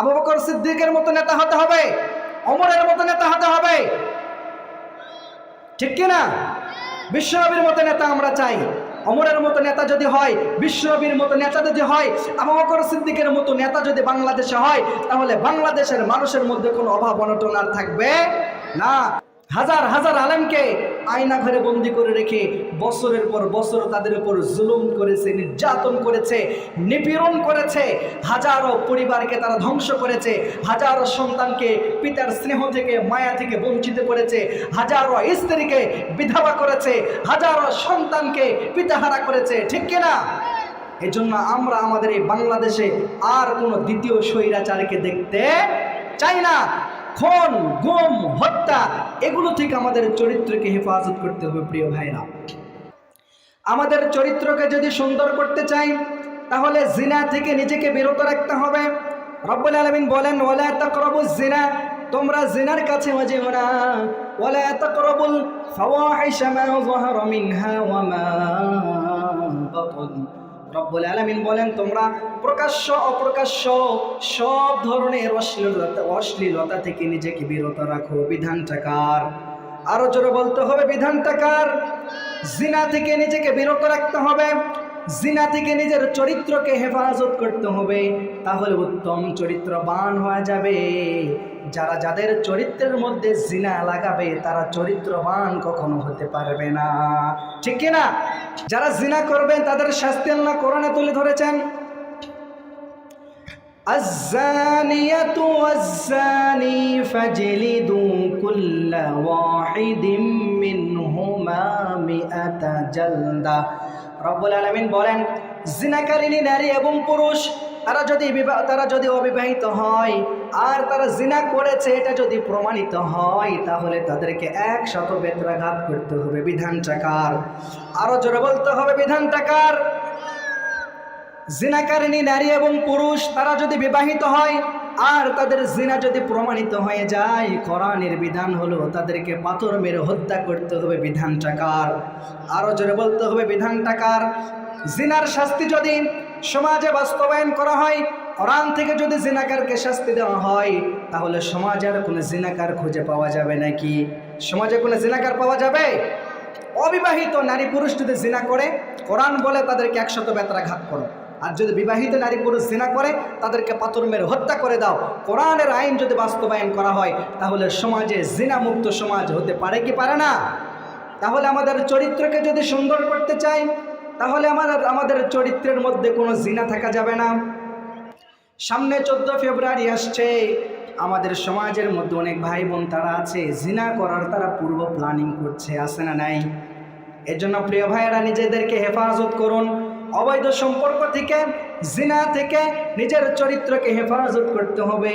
আবু বকর সিদ্দিকের মতো নেতা হতে হবে অমরের মতো নেতা হতে হবে। ঠিক কিনা? বিশ্বনবীর মতো নেতা আমরা চাই। অমরের মতো নেতা যদি হয়, বিশ্বনবীর মতো নেতা যদি হয়, আবু বকর সিদ্দিকের মতো নেতা যদি বাংলাদেশে হয়, তাহলে বাংলাদেশের মানুষের মধ্যে কোনো অভাব অনটন আর থাকবে না। হাজার হাজার আলেমকে আয়না ঘরে বন্দি করে রেখে বছরের পর বছর তাদের উপর জুলুম করেছে, নির্যাতন করেছে, নিপীড়ন করেছে, হাজারো পরিবারকে তারা ধ্বংস করেছে, হাজারো সন্তানকে পিতার স্নেহ থেকে, মায়া থেকে বঞ্চিত করেছে, হাজারো স্ত্রীকে বিধবা করেছে, হাজারো সন্তানকে পিতাহারা করেছে, ঠিক কিনা এই জন্য আমরা আমাদের এই বাংলাদেশে আর কোনো দ্বিতীয় স্বৈরাচারকে দেখতে চাই না। খুন, গুম, হত্যা, এগুলো থেকে আমাদের চরিত্রকে হেফাজত করতে হবে প্রিয় ভাইরা। আমাদের চরিত্রকে যদি সুন্দর করতে চাই, তাহলে জিনা থেকে নিজেকে বিরত রাখতে হবে। রব্বুল আলমিন বলেন, ওয়ালা তাকরাবুজ জিনা। তোমরা জিনার কাছে মাঝে না ওয়ালা তাকরাবুল ফাওয়াহিশা মা যাহারা মিনহা ওয়া মা রব্বুল আলামিন বলেন, তোমরা প্রকাশ্য, অপ্রকাশ্য সব ধরনের অশ্লীলতা অশ্লীলতা থেকে নিজেকে বিরত রাখো। বিধানটাকার আরও জোরে বলতে হবে বিধানটাকার জিনা থেকে নিজেকে বিরত রাখতে হবে। জিনা থেকে নিজের চরিত্রকে হেফাজত করতে হবে। তাহলে উত্তম চরিত্রবান হওয়া যাবে। যারা যাদের চরিত্রের মধ্যে জিনা লাগাবে তারা চরিত্রবান কখনো হতে পারবে না ঠিক কিনা যারা জিনা করবেন তাদের শাস্তি আল্লাহ কোরআনে তুলে ধরেছেন الزانية والزاني فاجلدوا كل واحد منهما مئة جلدة রব্বুল আলামিন বলেন জিনাকারিনী নারী এবং পুরুষ তারা যদি তারা যদি অবিবাহিত হয়, আর তারা জিনা করেছে, এটা যদি প্রমাণিত হয়, তাহলে তাদেরকে একশত বেত্রাঘাত করতে হবে। বিধান টাকার। আরও জোরে বলতে হবে, বিধান টাকার। জিনাকারিনী নারী এবং পুরুষ, তারা যদি বিবাহিত হয় আর তাদের জিনা যদি প্রমাণিত হয়ে যায়, কোরআনের বিধান হলো তাদেরকে পাথর মেরে হত্যা করতে হবে বিধান টাকার আরও জোরে বলতে হবে বিধান টাকার জিনার শাস্তি যদি সমাজে বাস্তবায়ন করা হয়, কোরআন থেকে যদি জিনাকারকে শাস্তি দেওয়া হয়, তাহলে সমাজে আর কোনো জিনাকার খুঁজে পাওয়া যাবে নাকি? সমাজে কোনো জিনাকার পাওয়া যাবে? অবিবাহিত নারী পুরুষ যদি জিনা করে, কোরআন বলে তাদেরকে একশত বেত্রাঘাত করো। আর যদি বিবাহিত নারী পুরুষ জিনা করে, তাদেরকে পাথর মেরে হত্যা করে দাও। কোরআনের আইন যদি বাস্তবায়ন করা হয়, তাহলে সমাজে জিনা মুক্ত সমাজ হতে পারে কি পারে না? তাহলে আমাদের চরিত্রকে যদি সুন্দর করতে চাই, তাহলে আমাদের আমাদের চরিত্রের মধ্যে কোনো জিনা থাকা যাবে না। সামনে চোদ্দ ফেব্রুয়ারি আসছে। আমাদের সমাজের মধ্যে অনেক ভাই বোন তারা আছে, জিনা করার তারা পূর্ব প্ল্যানিং করছে, আছে না নাই? এর জন্য প্রিয় ভাইয়েরা, নিজেদেরকে হেফাজত করুন। অবৈধ সম্পর্ক থেকে, জিনা থেকে নিজের চরিত্রকে হেফাজত করতে হবে।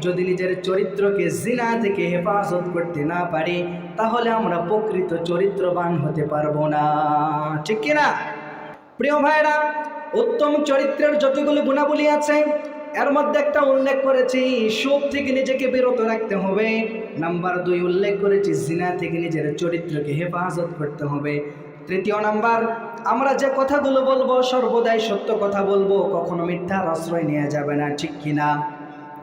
যদি নিজের চরিত্রকে জিনা থেকে হেফাজত করতে না পারি, তাহলে আমরা প্রকৃত চরিত্রবান হতে পারব না। ঠিক কিনা? প্রিয় ভাইরা, উত্তম চরিত্রের যতগুলো গুণাবলী আছে, এর মধ্যে একটা উল্লেখ করেছি, সুখ থেকে নিজেকে বিরত রাখতে হবে। নাম্বার দুই, উল্লেখ করেছি, জিনা থেকে নিজের চরিত্রকে হেফাজত করতে হবে। তৃতীয় নাম্বার আমরা যে কথাগুলো বলব, সর্বদাই সত্য কথা বলব, কখনো মিথ্যার আশ্রয় নেওয়া যাবে না, ঠিক কিনা?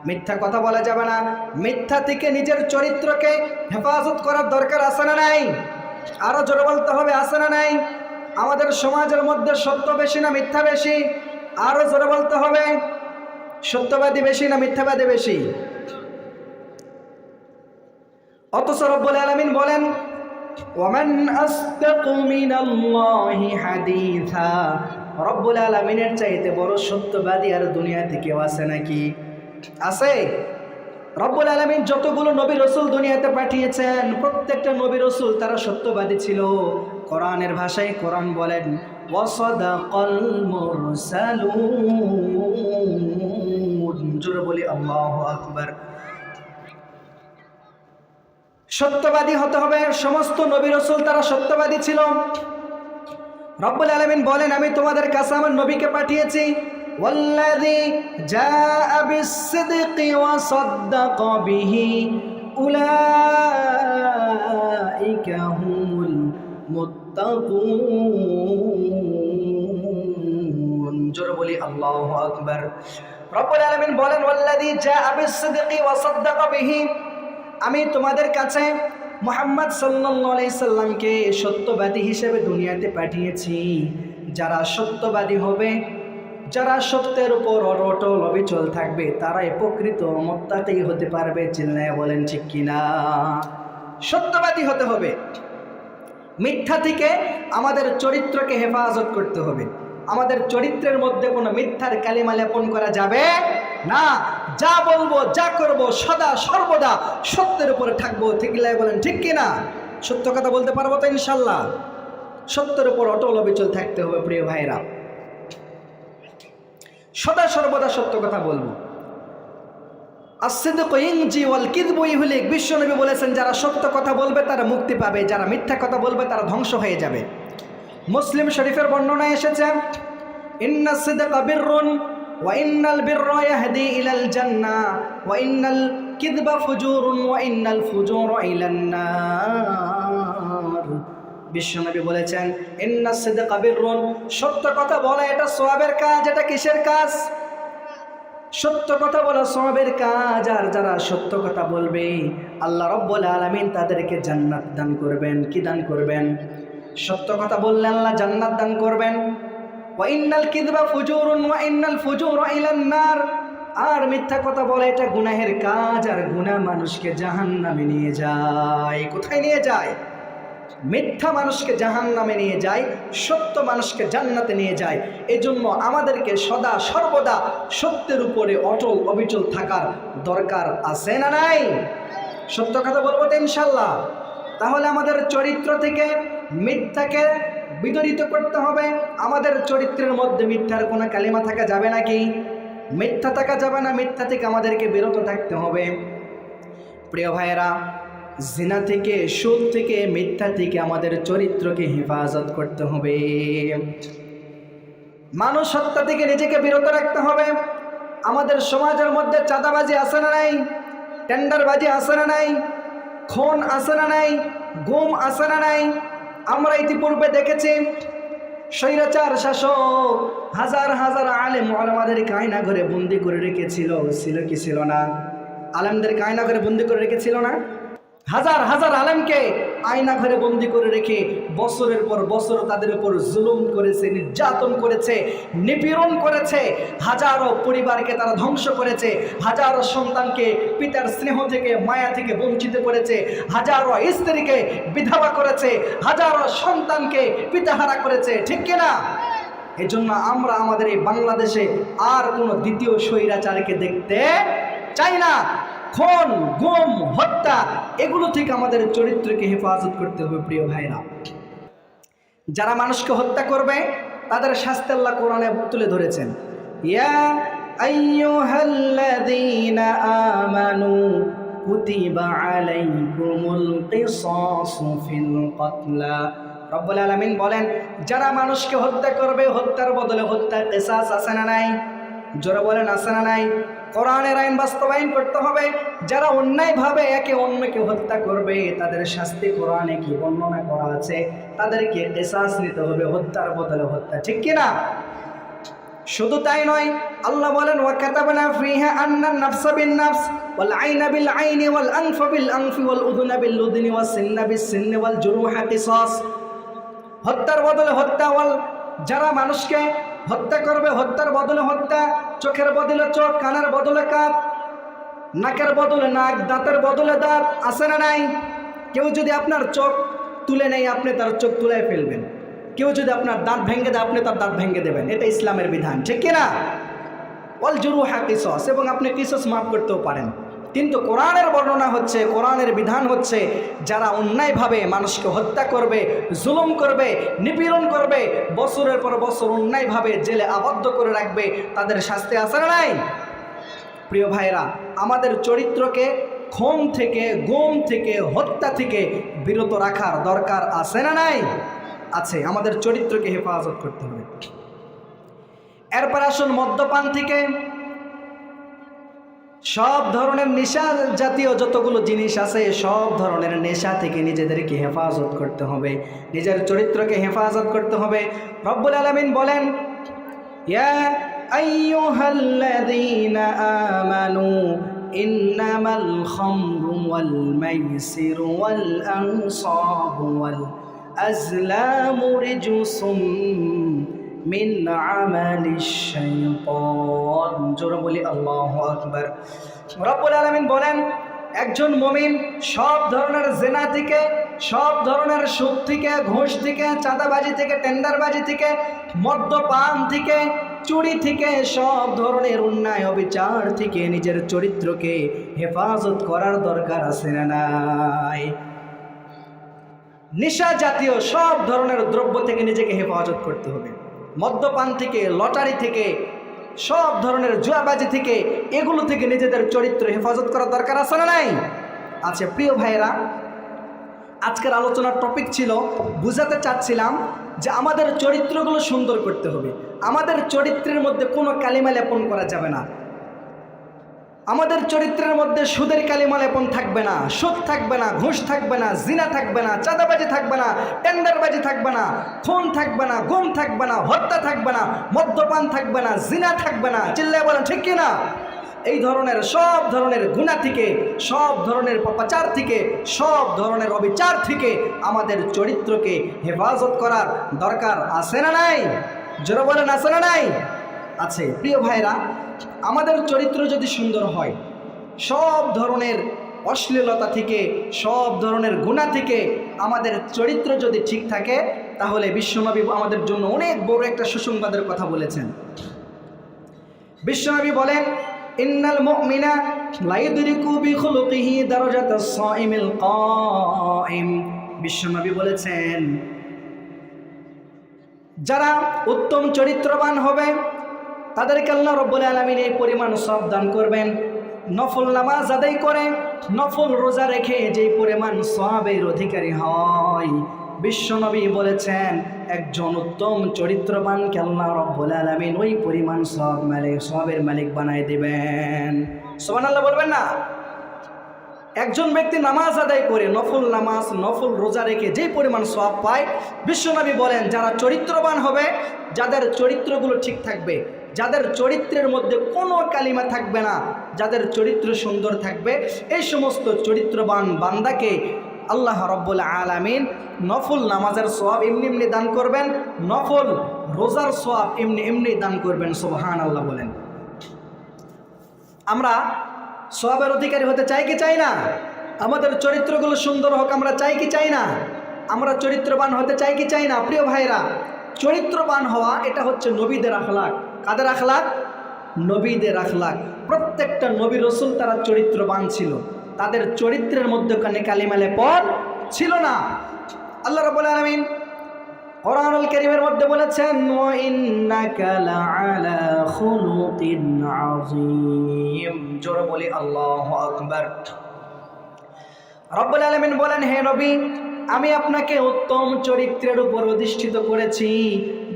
মিথ্যা কথা বলা যাবে না। মিথ্যা থেকে নিজের চরিত্রকে হেফাজত করার দরকার আছে না নাই? আরও জোরে বলতে হবে, আছে না নাই? আমাদের সমাজের মধ্যে সত্য বেশি না মিথ্যা বেশি? আরও জোরে বলতে হবে, সত্যবাদী বেশি না মিথ্যাবাদী বেশি? অথচ রব্বুল আলামিন বলেন ওমান রব্বুল আলামিনের চাইতে বড় সত্যবাদী আর দুনিয়াতে কেউ আছে নাকি? আছে। রব্বুল আলমিন যতগুলো নবী রসুল দুনিয়াতে পাঠিয়েছেন, প্রত্যেকটা নবী রসুল তারা সত্যবাদী ছিল। কোরআনের ভাষায় কোরআন বলেন জোরে বলি, আল্লাহু আকবার। সত্যবাদী হতে হবে সমস্ত নবী রসুল তারা সত্যবাদী ছিল রব্বুল আলমিন বলেন আমি তোমাদের কাছে আমার নবীকে পাঠিয়েছি والذي جاء بالصدق وصدق به أولئك هم المتقون জোরে বলি আল্লাহ আকবার রব্বুল আলামিন বলেন ওয়াল্লাযী জাআ বিস-সিদকি ওয়া সাদ্দাকা বিহি আমি তোমাদের কাছে মুহাম্মদ আলাইহি সাল্লামকে সত্যবাদী হিসেবে দুনিয়াতে পাঠিয়েছি। যারা সত্যবাদী হবে, যারা সত্যের উপর অটল অবিচল থাকবে, তারাই প্রকৃত মত্তাতেই হতে পারবে, চিল্লায় বলেন ঠিক কিনা। সত্যবাদী হতে হবে। মিথ্যা থেকে আমাদের চরিত্রকে হেফাজত করতে হবে। আমাদের চরিত্রের মধ্যে কোনো মিথ্যার কালিমা লেপন করা যাবে না, যা বলব, যা করব, সদা, সর্বদা সত্যের উপরে থাকব। ঠিক বলেন? ঠিক কিনা সত্য কথা বলতে পারব তো ইনশাল্লাহ সত্যের উপর অটল অবিচল থাকতে হবে প্রিয় ভাইরা সদা, সর্বদা সত্য কথা বলব। বিশ্বনবী বলেছেন, যারা সত্য কথা বলবে, তারা মুক্তি পাবে। যারা মিথ্যা কথা বলবে, তারা ধ্বংস হয়ে যাবে। মুসলিম শরীফের বর্ণনায় এসেছে, ইন্না বিররুন ওয়া ইন্নাল বিররা ইয়াহদি ইলাল জান্নাহ ওয়া ইন্নাল কিযবা ফুজুরুন ওয়া ইন্নাল ফুজুরা ইলান নার বিশ্বনবী বলেছেন, ইন্না সিদকা বিররুন সত্য কথা বলা এটা সওয়াবের কাজ, এটা কিসের কাজ? সত্য কথা বলা সবের কাজ, আর যারা সত্য কথা বলবে, আল্লাহ রব্বুল আলমিন তাদেরকে জান্নাত দান করবেন। কি দান করবেন? সত্য কথা বললে আল্লাহ জান্নাত দান করবেন। ওয়াইনাল কিদবা ফুজুরুন ওয়াইনাল ফুজুর ইলান নার। আর মিথ্যা কথা বলে এটা গুনাহের কাজ, আর গুনাহ মানুষকে জাহান্নামে নিয়ে যায়। কোথায় নিয়ে যায়? মিথ্যা মানুষকে জাহান নামে নিয়ে যায়, সত্য মানুষকে জান্নাতে নিয়ে যায়। এজন্য আমাদেরকে সদা সর্বদা সত্যের উপরে অটল, অবিচল থাকার দরকার আছে না নাই? সত্য কথা বলব তো ইনশাল্লাহ। তাহলে আমাদের চরিত্র থেকে মিথ্যাকে বিতরিত করতে হবে। আমাদের চরিত্রের মধ্যে মিথ্যার কোনো কালিমা থাকা যাবে নাকি মিথ্যা থাকা যাবে না, মিথ্যা থেকে আমাদেরকে বিরত থাকতে হবে। প্রিয় ভাইয়েরা, জিনা থেকে, সুদ থেকে, মিথ্যা থেকে আমাদের চরিত্রকে হেফাজত করতে হবে। মানুষ হত্যা থেকে নিজেকে বিরত রাখতে হবে। আমাদের সমাজের মধ্যে চাঁদাবাজি আসে না নাই? টেন্ডারবাজি আসে না নাই? খুন আসে না নাই? গুম আসে না নাই? আমরা ইতিপূর্বে দেখেছি, স্বৈরাচার শাসক হাজার হাজার আলেম আলমাদের কায়না ঘরে বন্দি করে রেখেছিল। ছিল কি ছিল না? আলেমদের কায়না ঘরে বন্দি করে রেখেছিল না? হাজার হাজার আলেমকে আয়না ঘরে বন্দি করে রেখে বছরের পর বছর তাদের উপর জুলুম করেছে, নির্যাতন করেছে, নিপীড়ন করেছে, হাজারো পরিবারকে তারা ধ্বংস করেছে, হাজারো সন্তানকে পিতার স্নেহ থেকে, মায়া থেকে বঞ্চিত করেছে, হাজারো স্ত্রীকে বিধবা করেছে, হাজারো সন্তানকে পিতাহারা করেছে, ঠিক কিনা এই জন্য আমরা আমাদের এই বাংলাদেশে আর কোনো দ্বিতীয় স্বৈরাচারকে দেখতে চাই না। খুন গুম, হত্যা, এগুলো থেকে আমাদের চরিত্রকে হেফাজত করতে হবে প্রিয় ভাইরা। যারা মানুষকে হত্যা করবে, তাদের শাস্তি আল্লাহ কোরআনে তুলে ধরেছেন। ইয়া রব্বুল আলামিন বলেন, যারা মানুষকে হত্যা করবে, হত্যার বদলে হত্যার কিসাস আছে না নাই? জোরে বলেন, আছে না নাই? কোরআনের আইন বাস্তবায়ন করতে হবে। যারা অন্যায়ভাবে একে অন্যকে হত্যা করবে, তাদের শাস্তি কোরআনে কি বর্ণনা করা আছে? তাদেরকে কেসাস নিতে হবে, হত্যার বদলে হত্যা। ঠিক কিনা? শুধু তাই নয়, আল্লাহ বলেন, ওয়া কাতাবনা ফিহা আন্না নাফসা বিন নাফস ওয়াল আইনা বিল আইনি ওয়াল আনফা বিল আনফি ওয়াল উযুনা বিল উযুনি ওয়াস সিন্না বিস সিন্নি ওয়াল জুরুহা কিসাস। হত্যার বদলে হত্যা ওয়াল। যারা মানুষকে হত্যা করবে, হত্যার বদলে হত্যা, চোখের বদলে চোখ, কানের বদলে কাত নাকের বদলে নাক, দাঁতের বদলে দাঁত আসে না নাই? কেউ যদি আপনার চোখ তুলে নেই আপনি তার চোখ তুলে ফেলবেন। কেউ যদি আপনার দাঁত ভেঙে দেয়, আপনি তার দাঁত ভেঙে দেবেন। এটা ইসলামের বিধান, ঠিক কিনা অল জুরু হ্যাঁ কিসস, এবং আপনি কিসস মাফ করতেও পারেন। কিন্তু কোরআনের বর্ণনা হচ্ছে, কোরআনের বিধান হচ্ছে, যারা অন্যায়ভাবে মানুষকে হত্যা করবে, জুলুম করবে, নিপীড়ন করবে, বছরের পর বছর অন্যায়ভাবে জেলে আবদ্ধ করে রাখবে, তাদের শাস্তি আছে না নাই? প্রিয় ভাইরা আমাদের চরিত্রকে খুন থেকে, গুম থেকে, হত্যা থেকে বিরত রাখার দরকার আছে না নাই? আছে, আমাদের চরিত্রকে হেফাজত করতে হবে। এরপর আসুন মদ্যপান থেকে। সব ধরনের নেশা জাতীয় যতগুলো জিনিস আছে সব ধরনের নেশা থেকে নিজেদেরকে হেফাজত করতে হবে নিজের চরিত্রকে হেফাজত করতে হবে রব্বুল আলমিন বলেন ইয়া أيها الذين آمنوا إنما الخمر والميسر والأنصاب والأزلام رجس মিন বলি আলামিন বলেন, একজন মমিন সব ধরনের জেনা থেকে, সব ধরনের সুখ থেকে, ঘুষ থেকে, চাঁদাবাজি থেকে, টেন্ডারবাজি থেকে, মদ্যপান থেকে, চুরি থেকে, সব ধরনের অন্যায় অবিচার থেকে নিজের চরিত্রকে হেফাজত করার দরকার আছে না নাই? নেশা জাতীয় সব ধরনের দ্রব্য থেকে নিজেকে হেফাজত করতে হবে। মদ্যপান থেকে, লটারি থেকে, সব ধরনের জুয়াবাজি থেকে, এগুলো থেকে নিজেদের চরিত্র হেফাজত করার দরকার আছে না নাই? আছে, প্রিয় ভাইয়েরা, আজকের আলোচনার টপিক ছিল, বুঝাতে চাচ্ছিলাম যে আমাদের চরিত্রগুলো সুন্দর করতে হবে। আমাদের চরিত্রের মধ্যে কোনো কালিমা লেপন করা যাবে না। আমাদের চরিত্রের মধ্যে সুদের কালিমা লেপন থাকবে না সুদ থাকবে না ঘুষ থাকবে না জিনা থাকবে না চাঁদাবাজি থাকবে না টেন্ডারবাজি থাকবে না খুন থাকবে না গুম থাকবে না হত্যা থাকবে না মদ্যপান থাকবে না জিনা থাকবে না চিল্লায় বলেন ঠিক কিনা এই ধরনের সব ধরনের গুণা থেকে সব ধরনের পাপাচার থেকে সব ধরনের অবিচার থেকে আমাদের চরিত্রকে হেফাজত করার দরকার আছে না নাই জোরে বলেন আছে না নাই আছে প্রিয় ভাইরা আমাদের চরিত্র যদি সুন্দর হয়, সব ধরনের অশ্লীলতা থেকে, সব ধরনের গুণা থেকে আমাদের চরিত্র যদি ঠিক থাকে, তাহলে বিশ্বনবী আমাদের জন্য অনেক বড় একটা সুসংবাদের কথা বলেছেন। বিশ্বনবী বলেন, ইন্নাল মুমিনা লা ইউদরিকু বিখুলুকিহি দারাজাতাস সাইমিল কাইম বিশ্বনবী বলেছেন, যারা উত্তম চরিত্রবান হবে তাদেরকে আল্লাহ রব্বুল আলমিন এই পরিমাণ সব দান করবেন। নফল নামাজ আদায় করে, নফল রোজা রেখে যেই পরিমাণ সবের অধিকারী হয়। বিশ্বনবী বলেছেন, একজন উত্তম চরিত্রবানকে আল্লাহ রব্বুল আলমিন ওই পরিমাণ সব মালিক সবের মালিক বানায় দিবেন। সোমান আল্লাহ বলবেন না? একজন ব্যক্তি নামাজ আদায় করে, নফল নামাজ, নফল রোজা রেখে যে পরিমাণ সব পায়, বিশ্বনবী বলেন, যারা চরিত্রবান হবে, যাদের চরিত্রগুলো ঠিক থাকবে যাদের চরিত্রের মধ্যে কোনো কালিমা থাকবে না, যাদের চরিত্র সুন্দর থাকবে, এই সমস্ত চরিত্রবান বান্দাকে আল্লাহ রব্বুল আলামিন নফল নামাজের সোয়াব এমনি এমনি দান করবেন, নফল রোজার সোয়াব এমনি এমনি দান করবেন সোবহান আল্লাহ বলেন। আমরা সবের অধিকারী হতে চাই কি চাই না? আমাদের চরিত্রগুলো সুন্দর হোক আমরা চাই কি চাই না? আমরা চরিত্রবান হতে চাই কি চাই না? প্রিয় ভাইরা চরিত্রবান হওয়া এটা হচ্ছে নবীদের আখলাক। কাদের আখলাক? নবীদের আখলাক। প্রত্যেকটা নবী রসুল তারা চরিত্রবান ছিল। তাদের চরিত্রের মধ্যে কানে কালিমালে পদ ছিল না। আল্লাহ রবুল আলমিন কোরআনুল করিমের মধ্যে বলেছেন জোরে বলি, আল্লাহু আকবার। রব্বুল আলামিন বলেন, হে নবী, আমি আপনাকে উত্তম চরিত্রের উপর অধিষ্ঠিত করেছি।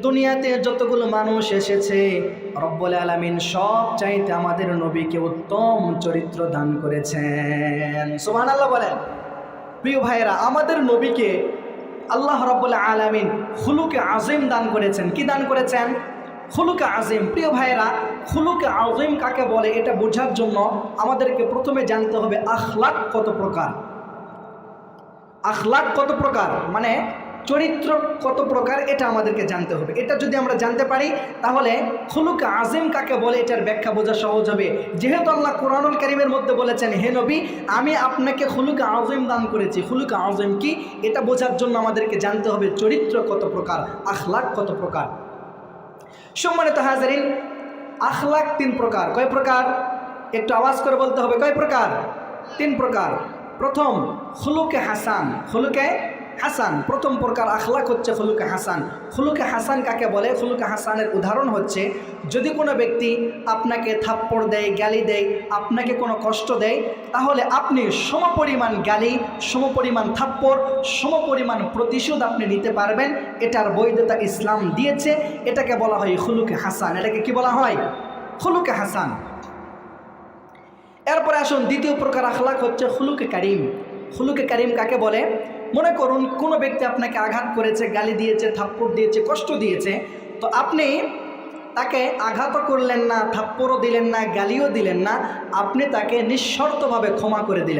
দুনিয়াতে যতগুলো মানুষ এসেছে, রব্বুল আলামিন সব চাইতে আমাদের নবীকে উত্তম চরিত্র দান করেছেন। সুবহানাল্লাহ বলেন, প্রিয় ভাইয়েরা, আমাদের নবীকে আল্লাহ রব্বুল্লাহ আলমিন হুলুকে আজিম দান করেছেন। কি দান করেছেন? খুলুকে আজিম প্রিয় ভাইয়েরা, খুলুকে আজিম কাকে বলে এটা বোঝার জন্য আমাদেরকে প্রথমে জানতে হবে, আখলাক কত প্রকার? আখলাক কত প্রকার? মানে চরিত্র কত প্রকার, এটা আমাদেরকে জানতে হবে। এটা যদি আমরা জানতে পারি, তাহলে খুলুক আজিম কাকে বলে, এটার ব্যাখ্যা বোঝা সহজ হবে। যেহেতু আল্লাহ কোরআনুল করিমের মধ্যে বলেছেন, হে নবী, আমি আপনাকে খুলুক আজিম দান করেছি। খুলুক আজিম কি? এটা বোঝার জন্য আমাদেরকে জানতে হবে চরিত্র কত প্রকার, আখলাক কত প্রকার। সম্মানিত হাজারিন, আখলাক তিন প্রকার। কয় প্রকার? একটু আওয়াজ করে বলতে হবে, কয় প্রকার? তিন প্রকার। প্রথম, খুলুকে হাসান। খুলুকে হাসান, প্রথম প্রকার আখলাক হচ্ছে খুলুকে হাসান। খুলুকে হাসান কাকে বলে? খুলুকে হাসানের উদাহরণ হচ্ছে, যদি কোনো ব্যক্তি আপনাকে থাপ্পড় দেয়, গালি দেয়, আপনাকে কোনো কষ্ট দেয়, তাহলে আপনি সমপরিমাণ গালি, সমপরিমাণ থাপ্পড়, সমপরিমাণ প্রতিশোধ আপনি নিতে পারবেন। এটার বৈধতা ইসলাম দিয়েছে। এটাকে বলা হয় খুলুকে হাসান। এটাকে কি বলা হয়? খুলুকে হাসান। এরপরে আসুন, দ্বিতীয় প্রকার আখলাক হচ্ছে খুলুকে কারিম। খুলুকে কারিম কাকে বলে? মনে করুন, কোনো ব্যক্তি আপনাকে আঘাত করেছে, গালি দিয়েছে, থাপ্পড় দিয়েছে, কষ্ট দিয়েছে, তো আপনি তাকে আঘাতও করলেন না, থাপ্পড়ও দিলেন না, গালিও দিলেন না, আপনি তাকে নিঃশর্তভাবে ক্ষমা করে দিলেন।